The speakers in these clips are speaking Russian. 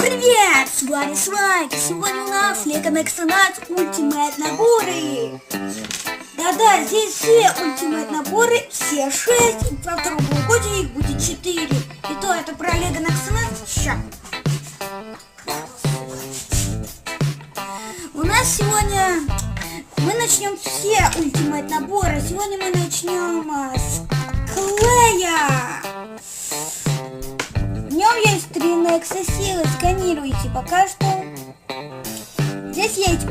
Привет! С вами Слайк. Сегодня у нас Лего Нексонат Ультимейт наборы. Да-да, здесь все ультимейт наборы, все шесть. И во втором полугодии их будет четыре. И то это про Лего Нексонат. Ща. У нас сегодня мы начнем все ультимейт наборы. Сегодня мы начнем а, с клея. Есть три Некса силы. Сканируйте пока что. Здесь есть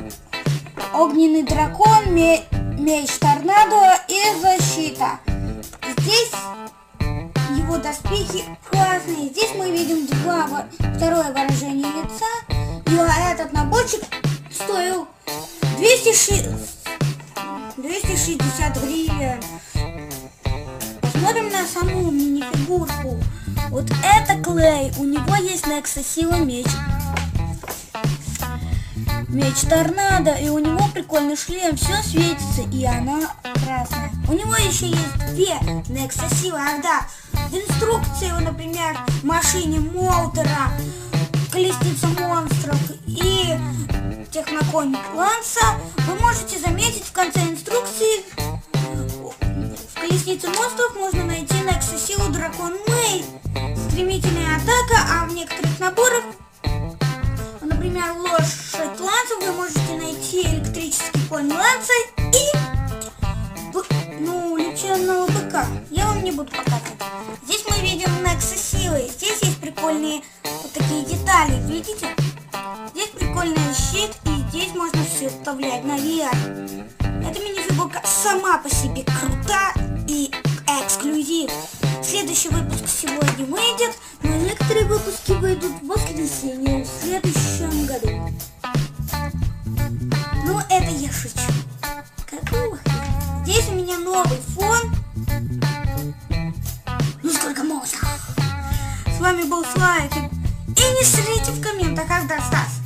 огненный дракон, ме- меч торнадо и защита. Здесь его доспехи классные. Здесь мы видим два, второе выражение лица. И этот наборчик стоил 206 260 гривен. Посмотрим на саму мини-фигурку. Вот это Клей. У него есть Некса Сила меч. Меч торнадо. И у него прикольный шлем. Все светится. И она красная. У него еще есть две Некса Сила. Ах да. В инструкции, например, машине Молтера, колесница монстров и техноконь Ланса, вы можете заметить в конце инструкции колеснице монстров можно найти Некса Силу Дракон Мэй, стремительная атака, а в некоторых наборах, например, лошадь Ланса, вы можете найти электрический конь Ланса и, ну, лечебного быка. Я вам не буду показывать. Здесь мы видим Некса Силы. Здесь есть прикольные вот такие детали, видите? Здесь прикольный щит, и здесь можно все вставлять наверх. Эта мини-фигурка сама по себе крута и эксклюзив. Следующий выпуск сегодня выйдет, но некоторые выпуски выйдут в воскресенье в следующем году. Ну, это я шучу. Какого хрена? Здесь у меня новый фон. Ну, сколько можно? С вами был Слайк. И не срите в комментах, когда Стас.